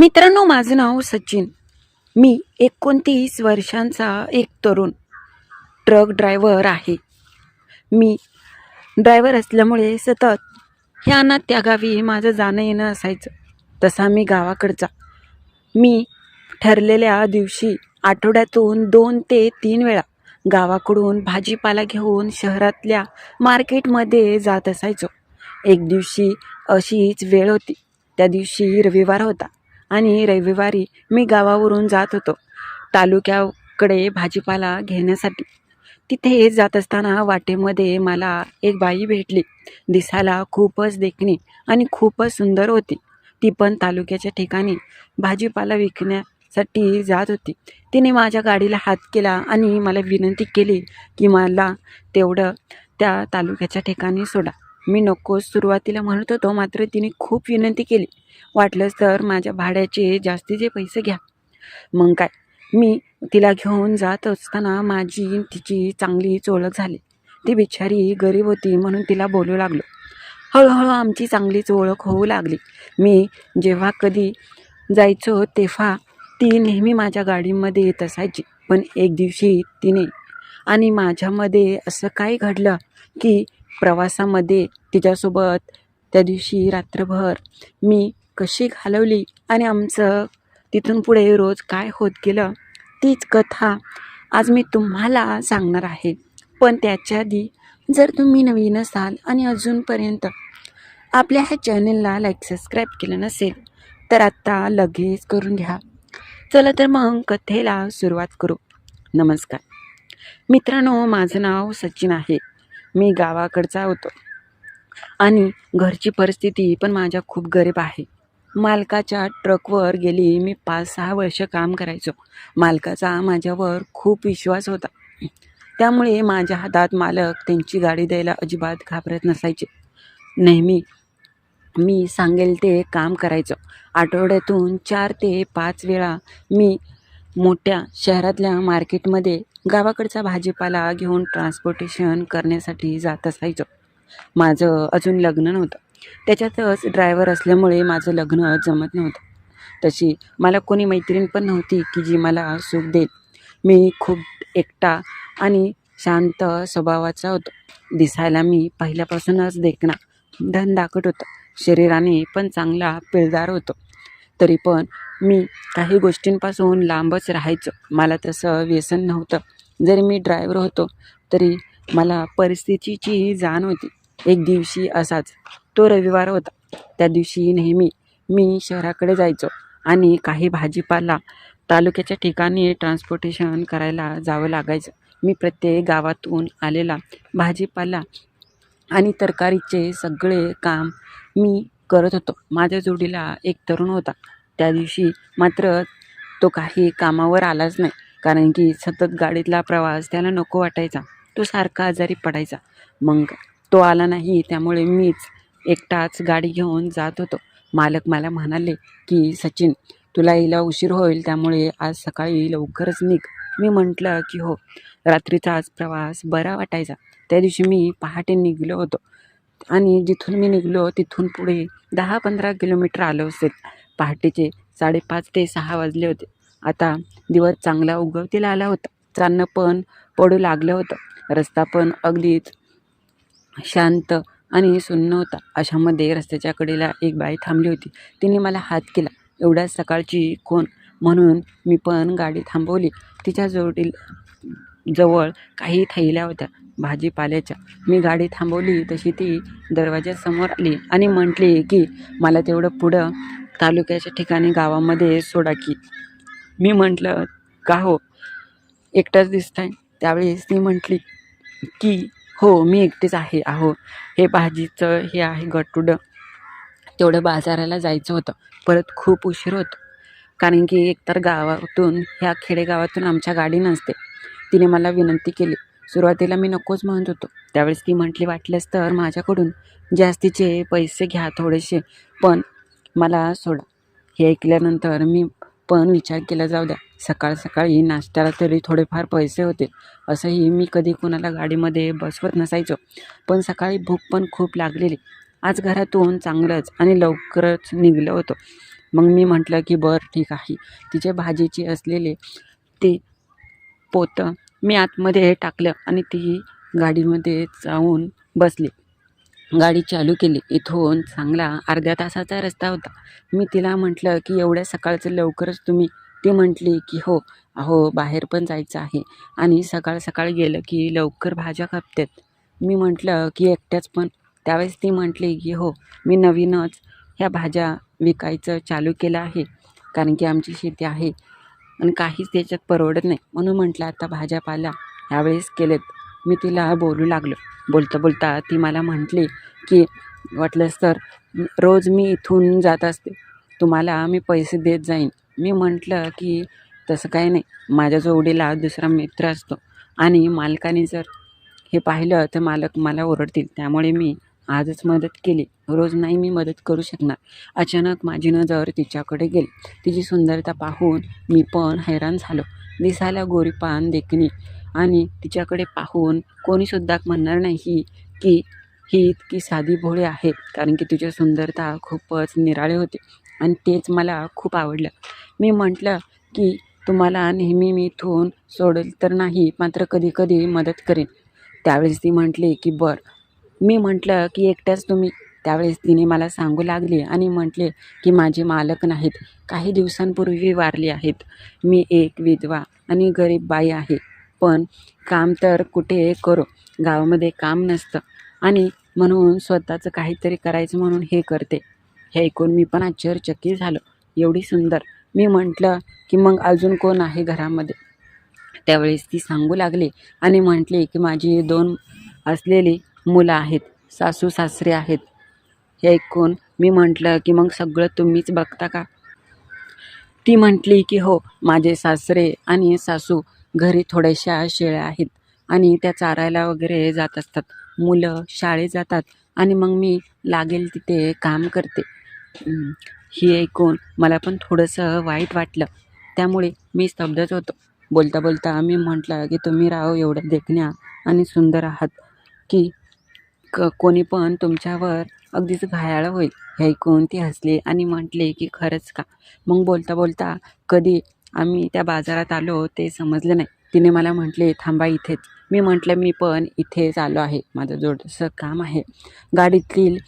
मित्रांनो माझं नाव सचिन. मी एकोणतीस वर्षांचा एक तरुण ट्रक ड्रायव्हर आहे. मी ड्रायव्हर असल्यामुळे सतत ह्या ना त्या गावी माझं जाणं येणं असायचं. तसा मी गावाकडचा. मी ठरलेल्या दिवशी आठवड्यातून दोन ते तीन वेळा गावाकडून भाजीपाला घेऊन शहरातल्या मार्केटमध्ये जात असायचो. एक दिवशी अशीच वेळ होती. त्या दिवशी रविवार होता. आणि रविवारी मी गावावरून जात होतो. तालुक्याकडे भाजीपाला घेण्यासाठी. तिथे जात असताना वाटेमध्ये मला एक बाई भेटली. दिसायला खूपच देखणी आणि खूपच सुंदर होती. ती पण तालुक्याच्या ठिकाणी भाजीपाला विकण्यासाठी जात होती. तिने माझ्या गाडीला हात केला आणि मला विनंती केली की मला तेवढं त्या तालुक्याच्या ठिकाणी सोडा. मी नकोच सुरुवातीला म्हणत होतो मात्र तिने खूप विनंती केली. वाटलंच तर माझ्या भाड्याचे जास्तीचे पैसे घ्या. मग काय? मी तिला घेऊन जात असताना माझी तिची चांगलीच ओळख झाली. ती बिचारी गरीब होती म्हणून तिला बोलू लागलो. हळूहळू आमची चांगलीच ओळख होऊ लागली. मी जेव्हा कधी जायचो तेव्हा ती नेहमी माझ्या गाडीमध्ये येत असायची. पण एक दिवशी तिने आणि माझ्यामध्ये असं काय घडलं की प्रवासामध्ये तिच्यासोबत त्या दिवशी रात्रभर मी कशी घालवली आणि आमचं तिथून पुढे रोज काय होत गेलं तीच कथा आज मी तुम्हाला सांगणार आहे. पण त्याच्या आधी जर तुम्ही नवीन असाल आणि अजूनपर्यंत आपल्या ह्या चॅनलला लाईक सबस्क्राईब केलं नसेल तर आत्ता लगेच करून घ्या. चला तर मग कथेला सुरुवात करू. नमस्कार. मित्रांनो माझं नाव सचिन आहे. मी गावाकडचा होतो. आणि घरची परिस्थिती पण माझ्या खूप गरीब आहे. मालकाच्या ट्रकवर गेली मी पाच सहा वर्ष काम करायचो. मालकाचा माझ्यावर खूप विश्वास होता. त्यामुळे माझ्या हातात मालक त्यांची गाडी द्यायला अजिबात घाबरत नसायचे. नेहमी मी सांगेल ते काम करायचं. आठवड्यातून चार ते पाच वेळा मी मोठ्या शहरातल्या मार्केटमध्ये गावाकडचा भाजीपाला घेऊन ट्रान्सपोर्टेशन करण्यासाठी जात असायचो. माझं अजून लग्न नव्हतं. त्याच्यातच ड्रायव्हर असल्यामुळे माझं लग्न जमत नव्हतं. तशी मला कोणी मैत्रीण पण नव्हती की जी मला सुख देईल. मी खूप एकटा आणि शांत स्वभावाचा होतो. दिसायला मी पहिल्यापासूनच देखना धन दाखट होतं. शरीराने पण चांगला पिळदार होतो. तरी पण मी काही गोष्टींपासून लांबच राहायचं. मला तसं व्यसन नव्हतं. जरी मी ड्रायव्हर होतो तरी मला परिस्थितीची जाण होती. एक दिवशी असाच तो रविवार होता. त्या दिवशी नेहमी मी शहराकडे जायचो आणि काही भाजीपाला तालुक्याच्या ठिकाणी ट्रान्सपोर्टेशन करायला जावं लागायचं. मी प्रत्येक गावातून आलेला भाजीपाला आणि तरकारीचे सगळे काम मी करत होतो. माझ्या जोडीला एक तरुण होता. त्या दिवशी मात्र तो काही कामावर आलाच नाही. कारण की सतत गाडीतला प्रवास त्याला नको वाटायचा. तो सारखा आजारी पडायचा. मग तो आला नाही त्यामुळे मीच एकटाच गाडी घेऊन जात होतो. मालक मला म्हणाले की सचिन तुला यायला उशीर होईल त्यामुळे आज सकाळी लवकरच निघ. मी म्हटलं की हो. रात्रीचा आज प्रवास बरा वाटायचा. त्या दिवशी मी पहाटे निघलो होतो. आणि जिथून मी निघलो तिथून पुढे दहा पंधरा किलोमीटर आलो असेल. पहाटेचे साडेपाच ते सहा वाजले होते. आता दिवस चांगला उगवतीला आला होता. चांदणं पण पडू लागलं होतं. रस्ता पण अगदीच शांत आणि सुन्न होता. अशामध्ये रस्त्याच्या कडेला एक बाई थांबली होती. तिने मला हात केला. एवढ्या सकाळची कोण? म्हणून मी पण गाडी थांबवली. तिच्या जोडील जवळ काही थैल्या होत्या. भाजीपाल्याच्या. मी गाडी थांबवली तशी ती दरवाज्यासमोर आली आणि म्हटली की मला तेवढं पुढं तालुक्याच्या ठिकाणी गावामध्ये सोडा की. मी म्हटलं का हो? एकटाच दिसत आहे त्यावेळेस ती म्हटली की हो मी एकटीच आहे अहो हे भाजीचं हे आहे गटुडं तेवढं बाजाराला जायचं होतं. परत खूप उशीर होतो. कारण की एकतर गावातून ह्या खेडेगावातून आमच्या गाडी नसते. तिने मला विनंती केली. सुरुवातीला मी नकोच म्हणत होतो. त्यावेळेस ती म्हटली वाटलंच तर माझ्याकडून जास्तीचे पैसे घ्या थोडेसे पण मला सोडा. हे ऐकल्यानंतर मी पण विचार केला जाऊ द्या सकाळ सकाळी नाश्त्याला तरी थोडेफार पैसे होते. असंही मी कधी कोणाला गाडीमध्ये बसवत नसायचो. पण सकाळी भूक पण खूप लागलेली. आज घरातून चांगलंच आणि लवकरच निघलं होतं. मग मी म्हटलं की बरं ठीक आहे. तिचे भाजीची असलेले ते पोतं मी आतमध्ये टाकलं आणि ती गाडीमध्ये जाऊन बसली. गाडी चालू केली. इथून चांगला अर्ध्या तासाचा रस्ता होता. मी तिला म्हटलं की एवढ्या सकाळचं लवकरच तुम्ही ती म्हटली की हो अहो बाहेर पण जायचं आहे. आणि सकाळ सकाळ गेलं की लवकर भाज्या कापतात. मी म्हटलं की एकट्याच पण. त्यावेळेस ती म्हटली की हो मी नवीनच ह्या भाज्या विकायचं चालू केलं आहे. कारण की आमची शेती आहे. आणि काहीच त्याच्यात परवडत नाही. म्हणून म्हटलं आता भाज्यापाला ह्यावेळेस केलेत. मी तिला बोलू लागलो. बोलता बोलता ती मला म्हटली की वाटलंच तर रोज मी इथून जात असते. तुम्हाला मी पैसे देत जाईन. मी म्हटलं की तसं काही नाही. माझ्या जोडीला दुसरा मित्र असतो. आणि मालकाने जर हे पाहिलं तर मालक मला ओरडतील. त्यामुळे मी आजच मदत केली. रोज नाही मी मदत करू शकणार. अचानक माझी नजर तिच्याकडे गेली. तिची सुंदरता पाहून मी पण हैराण झालो. दिसायला गोरीपान देखणी. आणि तिच्याकडे पाहून कोणीसुद्धा म्हणणार नाही की ही इतकी साधी भोळी आहे कारण की तिची सुंदरता खूपच निराळे होते. आणि तेच मला खूप आवडलं. मी म्हटलं की तुम्हाला नेहमी मी इथून सोडेल तर नाही मात्र कधी कधी मदत करेन. त्यावेळेस ती म्हटली की बरं. मी म्हटलं की एकट्याच तुम्ही. त्यावेळेस तिने मला सांगू लागली आणि म्हटले की माझे मालक नाहीत. काही दिवसांपूर्वी वारले आहेत. मी एक विधवा आणि गरीब बाई आहे. पण काम तर कुठे करो. गावामध्ये काम नसतं. आणि म्हणून स्वतःचं काहीतरी करायचं म्हणून हे करते. हे ऐकून मी पण आश्चर्यचकित झालो. एवढी सुंदर. मी म्हटलं की मग अजून कोण आहे घरामध्ये? त्यावेळेस ती सांगू लागली आणि म्हटली की माझी दोन असलेली मुलं आहेत. सासू सासरे आहेत. हे ऐकून मी म्हटलं की मग सगळं तुम्हीच बघता का? ती म्हटली की हो माझे सासरे आणि सासू घरी थोड्याशा शेळ्या आहेत आणि त्या चारायला वगैरे जात असतात. मुलं शाळेत जातात आणि मग मी लागेल तिथे काम करते. ही ऐकून मला पण थोडंसं वाईट वाटलं. त्यामुळे मी स्तब्धच होतो. बोलता बोलता मी म्हटलं की तुम्ही राहो एवढ्या देखण्या आणि सुंदर आहात की क कोणी पण तुमच्यावर अगदीच घायाळ होईल. हे ऐकून ती हसली आणि म्हटले की खरंच का? मग बोलता बोलता कधी आम्ही त्या बाजारात आलो ते समजलं नाही. तिने मला म्हटले थांबा इथेच. मी म्हटलं मी पण इथेच आलो आहे. माझं जोडसं काम आहे. गाडीतील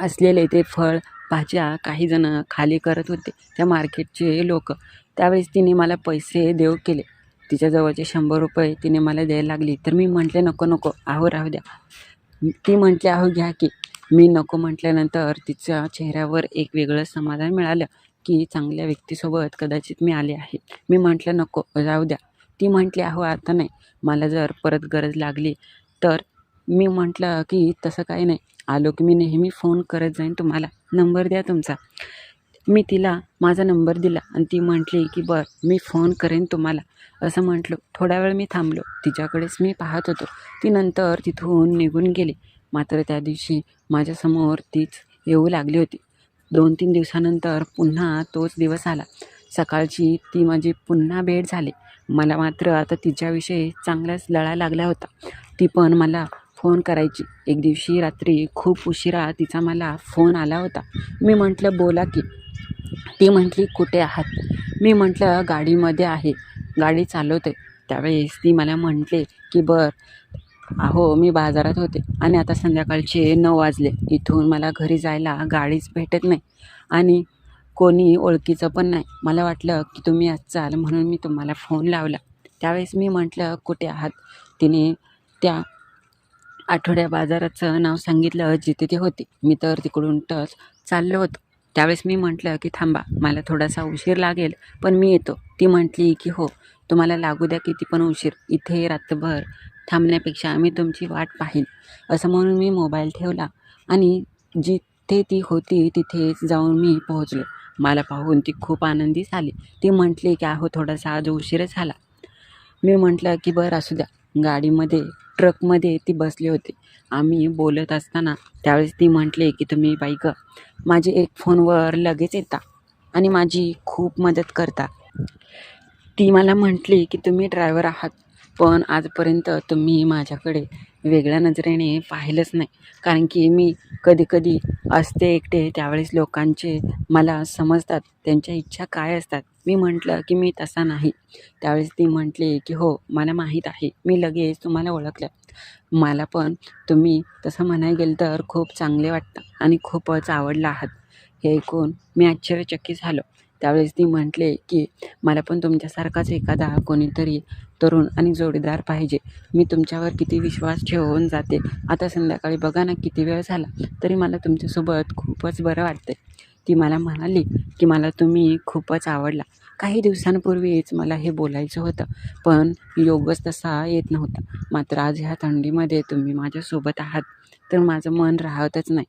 असलेले ते फळ भाज्या काही जण खाली करत होते त्या मार्केटचे लोक. त्यावेळेस तिने मला पैसे देऊ केले. तिच्याजवळचे शंभर रुपये तिने मला द्यायला लागली. तर मी म्हटले नको नको आहो राहू द्या. ती म्हटली आहो घ्या की. मी नको म्हटल्यानंतर तिच्या चेहऱ्यावर एक वेगळं समाधान मिळालं. की चांगल्या व्यक्तीसोबत कदाचित मी आले आहे. मी म्हटलं नको जाऊ द्या. ती म्हटली अहो आता नाही. मला जर परत गरज लागली तर मी म्हटलं की तसं काही नाही. आलो की मी नेहमी फोन करत जाईन तुम्हाला. नंबर द्या तुमचा. मी तिला माझा नंबर दिला आणि ती म्हटली की बरं मी फोन करेन तुम्हाला. असं म्हटलं. थोडा वेळ मी थांबलो. तिच्याकडेच मी पाहत होतो. ती नंतर तिथून निघून गेली. मात्र त्या दिवशी माझ्यासमोर तीच येऊ लागली होती. दोन तीन दिवसानंतर पुन्हा तोच दिवस आला. सकाळची ती माझी पुन्हा भेट झाली. मला मात्र आता तिच्याविषयी चांगलाच लळा लागला होता. ती पण मला फोन करायची. एक दिवशी रात्री खूप उशिरा तिचा मला फोन आला होता. मी म्हटलं बोला की. ती म्हटली कुठे आहात? मी म्हटलं गाडीमध्ये आहे. गाडी चालवते त्यावेळेस ती मला म्हटले की बर. अहो मी बाजारात होते आणि आता संध्याकाळचे नऊ वाजले. इथून मला घरी जायला गाडीच भेटत नाही आणि कोणी ओळखीचं पण नाही. मला वाटलं की तुम्ही आज चाल म्हणून मी तुम्हाला फोन लावला. त्यावेळेस मी म्हटलं कुठे आहात? तिने त्या आठवड्या बाजाराचं नाव सांगितलं जिथे ती होती. मी तर तिकडून टच चाललो होतो. त्यावेळेस मी म्हटलं की थांबा मला थोडासा उशीर लागेल पण मी येतो. ती म्हटली की हो तुम्हाला लागू द्या किती पण उशीर. इथे रात्रभर थांबण्यापेक्षा मी तुमची वाट पाहीन असं म्हणून मी मोबाईल ठेवला आणि जिथे ती होती तिथेच जाऊन मी पोहोचलो. मला पाहून ती खूप आनंदी झाली. ती म्हटली की अहो थोडासा आज उशीर झाला. मी म्हटलं की बरं असू द्या. गाडीमध्ये ट्रकमध्ये ती बसली होती. आम्ही बोलत असताना त्यावेळेस ती म्हटली की तुम्ही बाई ग माझी एक फोनवर लगेच येता आणि माझी खूप मदत करता. ती मला म्हटली की तुम्ही ड्रायव्हर आहात पण आजपर्यंत तुम्ही माझ्याकडे वेगळ्या नजरेने पाहिलंच नाही. कारण की मी कधीकधी असते एकटे त्यावेळेस लोकांचे मला समजतात त्यांच्या इच्छा काय असतात. मी म्हटलं की मी तसा नाही. त्यावेळेस ती म्हटली की हो मला माहीत आहे. मी लगेच तुम्हाला ओळखलं. मला पण तुम्ही तसं म्हणायला गेलं तर खूप चांगले वाटतं आणि खूपच आवडला आहात. हे ऐकून मी आश्चर्यचकित झालो. त्यावेळेस ती म्हटले की मला पण तुमच्यासारखाच एखादा कोणीतरी तरुण आणि जोडीदार पाहिजे. मी तुमच्यावर किती विश्वास ठेवून जाते. आता संध्याकाळी बघा ना किती वेळ झाला. तरी मला तुमच्यासोबत खूपच बरं वाटते ती मला म्हणाली की मला तुम्ही खूपच आवडला. काही दिवसांपूर्वीच मला हे बोलायचं होतं पण योगच तसा येत नव्हता. मात्र आज ह्या थंडीमध्ये तुम्ही माझ्यासोबत आहात तर माझं मन राहतच नाही.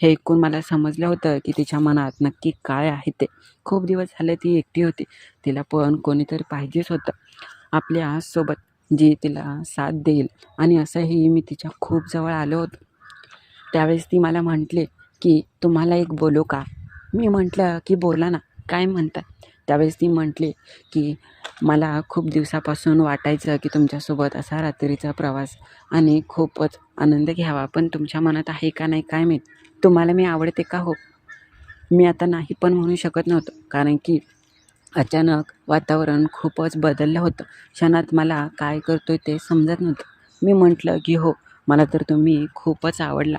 हे ऐकून मला समजलं होतं की तिच्या मनात नक्की काय आहे ते. खूप दिवस झाले ती एकटी होती. तिला पण कोणीतरी पाहिजेच होतं. आपल्यासोबत जी तिला साथ देईल. आणि असंही मी तिच्या खूप जवळ आलो होतो. त्यावेळेस ती मला म्हटले की तुम्हाला एक बोलो का? मी म्हटलं की बोला ना काय म्हणतात त्यावेळेस ती म्हटली की मला खूप दिवसापासून वाटायचं की तुमच्यासोबत असा रात्रीचा प्रवास आणि खूपच आनंद घ्यावा. पण तुमच्या मनात आहे का नाही काय माहीत? तुम्हाला मी आवडते का हो? मी आता नाही पण म्हणू शकत नव्हतं. कारण की अचानक वातावरण खूपच बदललं होतं. क्षणात मला काय करतो आहे ते समजत नव्हतं. मी म्हटलं की हो मला तर तुम्ही खूपच आवडला.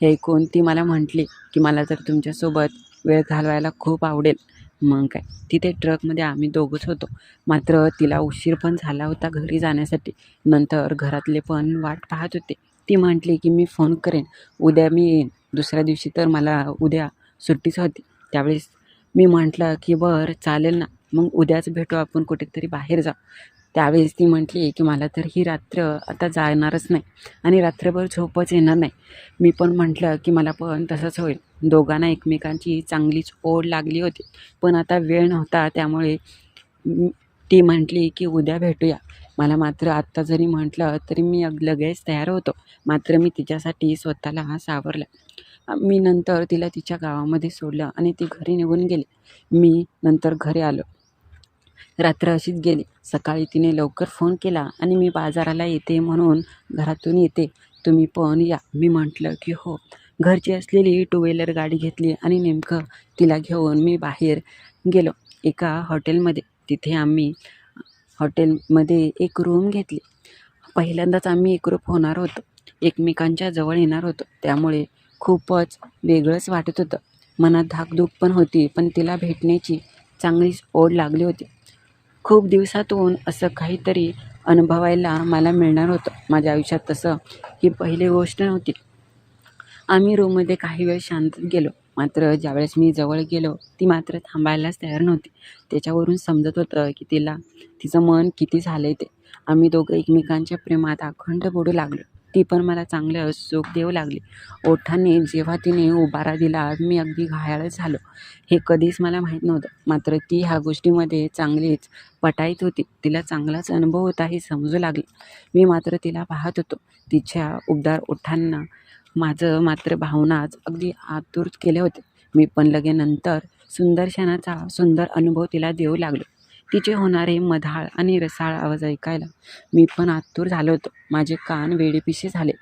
हे ऐकून ती मला म्हटली की मला तर तुमच्यासोबत वेळ घालवायला खूप आवडेल. मग काय? तिथे ट्रकमध्ये आम्ही दोघंच होतो. मात्र तिला उशीर पण झाला होता घरी जाण्यासाठी. नंतर घरातले पण वाट पाहत होते. ती म्हटली की मी फोन करेन. उद्या मी येईन. दुसऱ्या दिवशी तर मला उद्या सुट्टीच होती. त्यावेळेस मी म्हटलं की बरं चालेल ना. मग उद्याच भेटू आपण कुठेतरी बाहेर जाऊ. त्यावेळेस ती म्हटली की मला तर ही रात्र आता जाणारच नाही आणि रात्रभर झोपच येणार नाही. मी पण म्हटलं की मला पण तसंच होईल. दोघांना एकमेकांची चांगलीच ओढ लागली होती. पण आता वेळ नव्हता त्यामुळे ती म्हटली की उद्या भेटूया. मला मात्र आत्ता जरी म्हटलं तरी मी लगेच तयार होतो. मात्र मी तिच्यासाठी स्वतःला हा सावरला. मी नंतर तिला तिच्या गावामध्ये सोडलं आणि ती घरी निघून गेली. मी नंतर घरी आलो. रात्र अशीच गेली. सकाळी तिने लवकर फोन केला आणि मी बाजाराला येते म्हणून घरातून येते. तुम्ही पण या. मी म्हटलं की हो. घरची असलेली टू व्हीलर गाडी घेतली आणि नेमकं तिला घेऊन मी बाहेर गेलो. एका हॉटेलमध्ये. तिथे आम्ही हॉटेलमध्ये एक रूम घेतली. पहिल्यांदाच आम्ही एकरूप होणार होतो. एकमेकांच्या जवळ येणार होतो. त्यामुळे खूपच वेगळंच वाटत होतं. मनात धाकधूक पण होती पण तिला भेटण्याची चांगलीच ओढ लागली होती. खूप दिवसातून असं काहीतरी अनुभवायला मला मिळणार होतं माझ्या आयुष्यात तसं ही पहिली गोष्ट नव्हती. आम्ही रूममध्ये काही वेळ शांत गेलो. मात्र ज्यावेळेस मी जवळ गेलो ती मात्र थांबायलाच तयार नव्हती. त्याच्यावरून समजत होतं की तिला तिचं मन किती झालं आहे ते. आम्ही दोघं एकमेकांच्या प्रेमात अखंड बोडू लागलो. ती पण मला चांगलं सुख देऊ लागली. ओठाने जेव्हा तिने उबारा दिला मी अगदी घायाळच झालो. हे कधीच मला माहीत नव्हतं. मात्र ती ह्या गोष्टीमध्ये चांगलीच पटाईत होती. तिला चांगलाच अनुभव होता हे समजू लागले. मी मात्र तिला पाहत होतो. तिच्या उबदार ओठांना माझं मात्र भावनाच अगदी आतुर केले होते. मी पण लगे नंतर सुंदर सुंदर अनुभव तिला देऊ लागलो. तिचे होणारे मधाळ आणि रसाळ आवाज ऐकायला मी पण आतुर झालो होतो. माझे कान वेडेपिसे झाले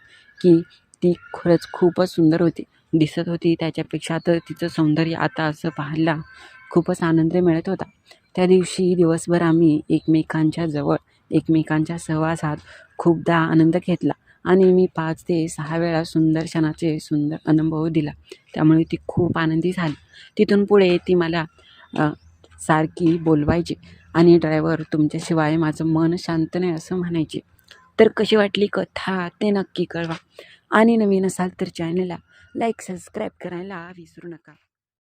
की ती खरंच खूपच सुंदर होती. दिसत होती त्याच्यापेक्षा तर तिचं सौंदर्य आता असं पाहायला खूपच आनंद मिळत होता. त्या दिवशी दिवसभर आम्ही एकमेकांच्या जवळ एकमेकांच्या सहवासात खूपदा आनंद घेतला आणि मी पाच ते सहा वेळा सुंदर क्षणाचे सुंदर अनुभव दिला. त्यामुळे ती खूप आनंदी झाली. तिथून पुढे ती मला सारखी बोलवायची आणि ड्रायव्हर तुमच्याशिवाय माझं मन शांत नाही असं म्हणायचे. तर कशी वाटली कथा ते नक्की कळवा. आणि नवीन असाल तर चॅनलला लाईक सबस्क्राईब करायला विसरू नका.